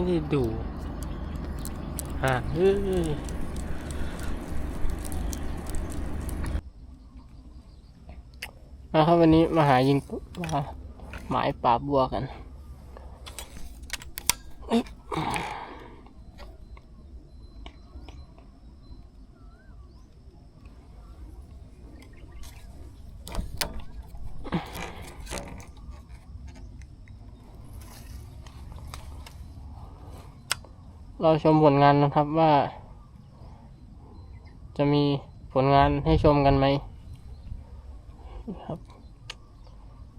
ไม่ได้ดูอ่าเอ้ยนะครับวันนี้มาหายิงมาหมายป่าบัวกัน เราชมผลงานนะครับว่า จะมีผลงานให้ชมกันไหมครับ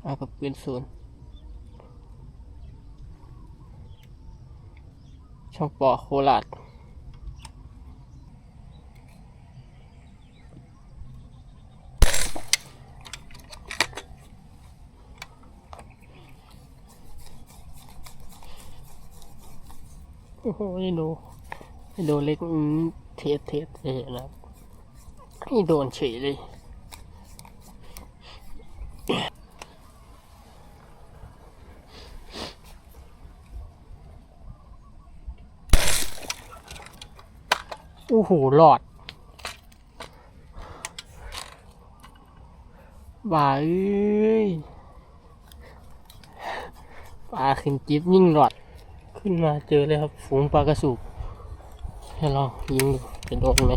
เอากับปืนศูนย์ช่องปอโคลาด โอ้โหนี่ดูนี่ดูเล็กเทสเทสเทสนะครับนี่โดนเฉยเลยโอ้โหหลอดบ่าเอ้ยปลาขึ้นจิ๊บยิ่งหลอด ขึ้นมาเจอเลยครับ ฝูงปลากระสูบให้ลองยิงดูจะโดนไหม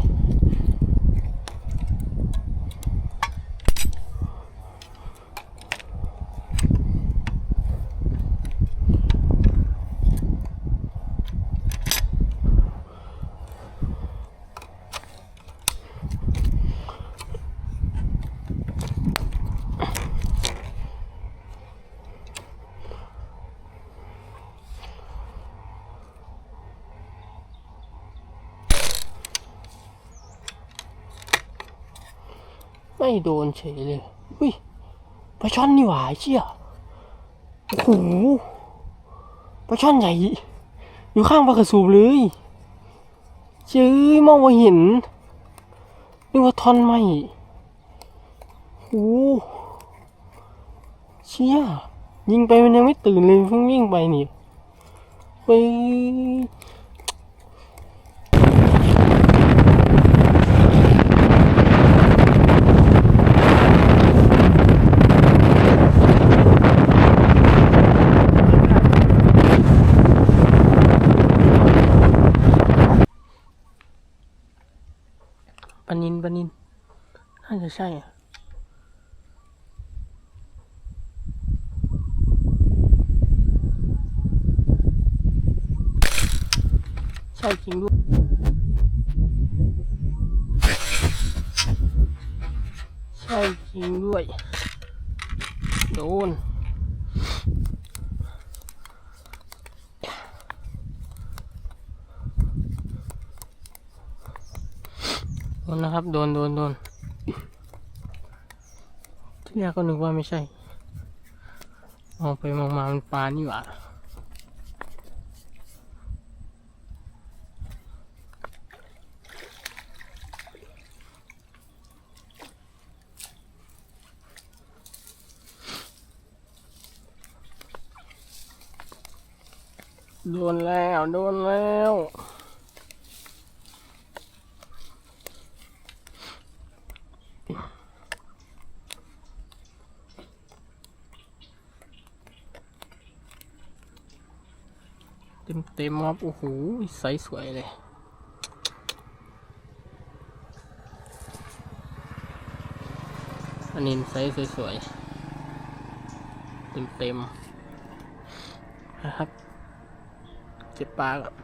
ไม่โดนเฉยเลยอุ้ยปลาช่อนนี่หวาไอ้เชี่ยโอ้โหปลาช่อนใหญ่ อยู่ข้างปลากระสูบเลยเจ้ยมองไม่เห็นนึกว่าท่อนไม้โอ้โหเชี่ยยิงไปมันยังไม่ตื่นเลยเพิ่งวิ่งไปนี่ไป นินปานินน่าจะใช่อะใช่จริงด้วยใช่จริงด้วย โดน นนะครับ โดนโดนโดนที่แรกก็นึกว่าไม่ใช่ มองไปมองมามันปลานี่หว่าโดนแล้ว โดนแล้ว ต็มเต็มๆครับโอ้โหใสสวยเลยอันนี้ไซส์สวยๆเต็มเต็มๆนะครับ เก็บปลาก่อน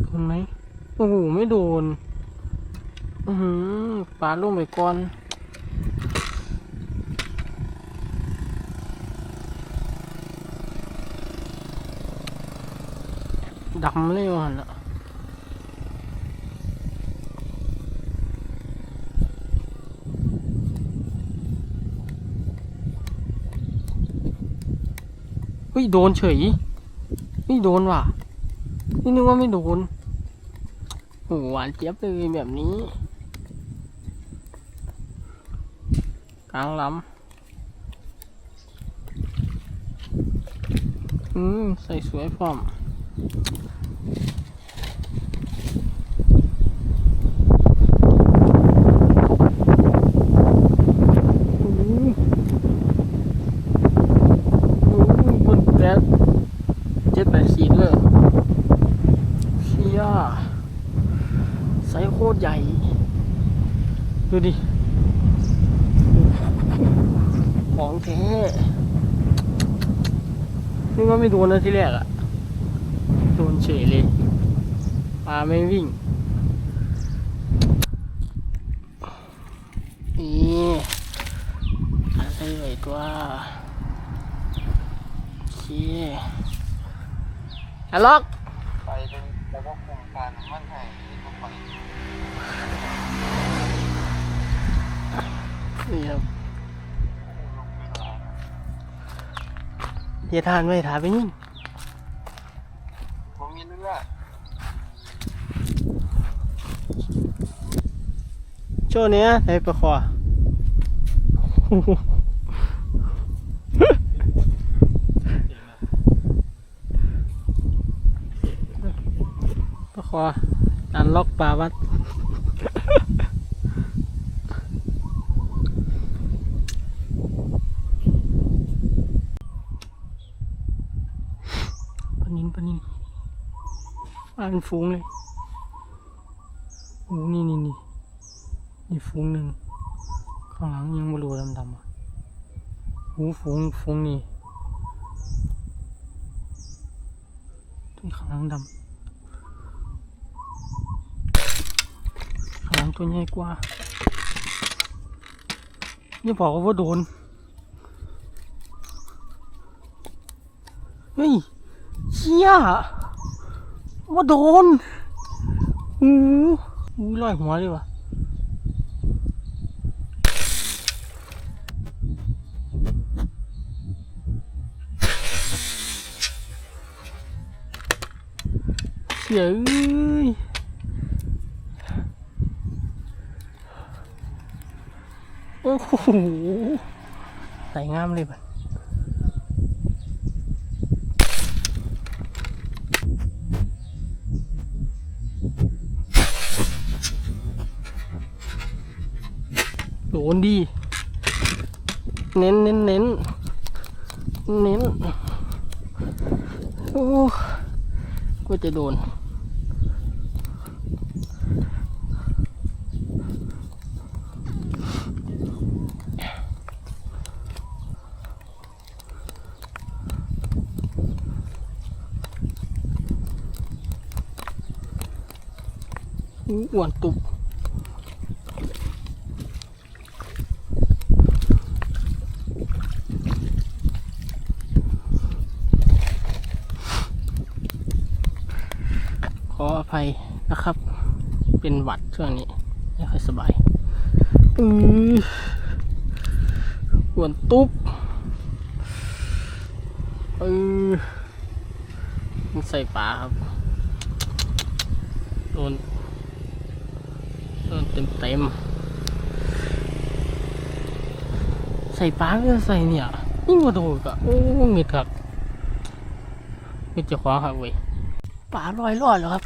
โดนไหมโอ้โหไม่โดน ปลาลุ่มไปก่อนดำเลยว่ะน่ะเฮ้ยโดนเฉยนี่โดนว่ะ นี่นึกว่าไม่โดนโหหวานเจี๊ยบเลยแบบนี้ กลางลำอืมใส่สวยพร้อมอือมบนแปดเจ็ดแปด ของแท้ นี่ว่าไม่โดนนะที่แรกอะโดนเฉยเลยปลาไม่วิ่งนี่อะไรเลยตัวโอเคอะล็อกไปเป็นแล้วก็โครงการมั่นให้ที่เขาไปนี่ครับ เฮียทานไว้ถามไปนี่งผมมีเรือโชว์เนี้ยไอ้ปลาคอปลาคออันล็อกปลาวัด ปลานินปลาเป็นฝูงเลยโอ้นี่นี่นี่นี่ฝูงหนึ่งข้างหลังยังไม่รู้ดำๆอะหูฝูงฝูงนี่ตัวข้างหลังดำข้างหลังตัวใหญ่กว่าอย่บอกว่าโดนเฮ้ย เชี่ยว่าโดนหูหูลอยหัวเลยวะเสียเอ้ยโอ้โหใส่งามเลยบัด นดี เน้นเน้นเน้นเน้นโอ้ก็จะโดน อ้วนตุบ ออภัยนะครับ เป็นหวัดช่วงนี้ไม่ค่อยสบายอืออ้วนตุ๊บเออมันใส่ปลาครับ โดน โดนเต็มเต็มๆใส่ปลาก็ใส่เนี่ยยิ่งกว่าโดนกะโอ้เงิดครับเงิดจะคว้าครับเว้ยปลาลอยรอดแล้วครับ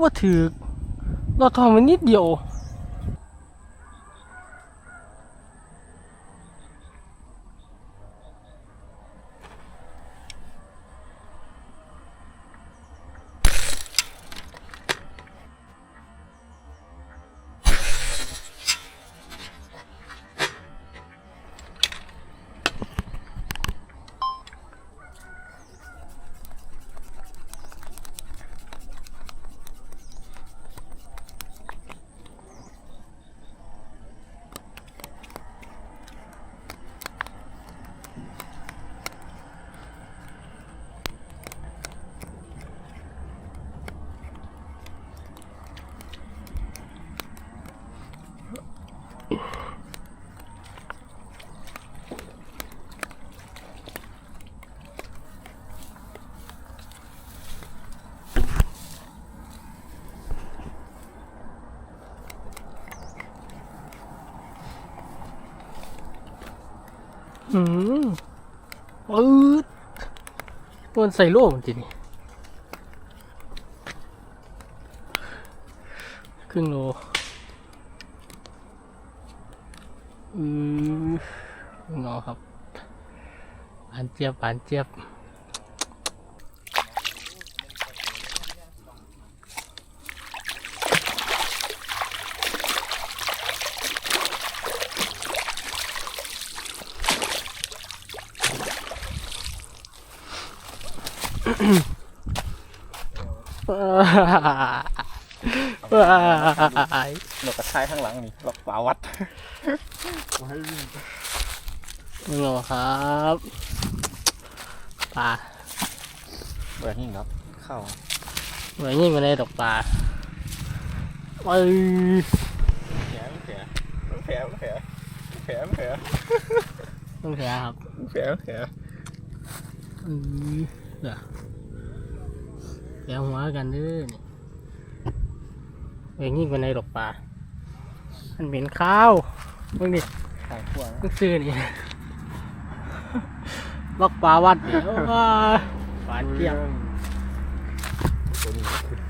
ว่าถือเราทำมันนิดเดียว อืมปื๊ดมันใส่โล่มันจินี่ครึ่งโลอืองอครับปานเจี๊ยบปานเจี๊ยบ ว้ายหนกกระชายข้างหลังนี่หลอกฝาวัดไว้มึงเหรอครับปลาเปิดนี่ครับ เข้าเหมือนนี่มาในดอกปลาไปแผลแผลแผลแผลแผลแผลแผลครับแผลแผลอือเดี๋ยว แผลหัวกันเด้อนี่เหมือนนี่มาในดอกปลามันเหม็นข้าวมึงดิทางขั้วมึงซื้อนี่ล็อกปลาวัดเนี่ยว้าหวานเจี๊ยบตัวนี้ขึ้นเนื้อเนื้อเยอะแล้วมั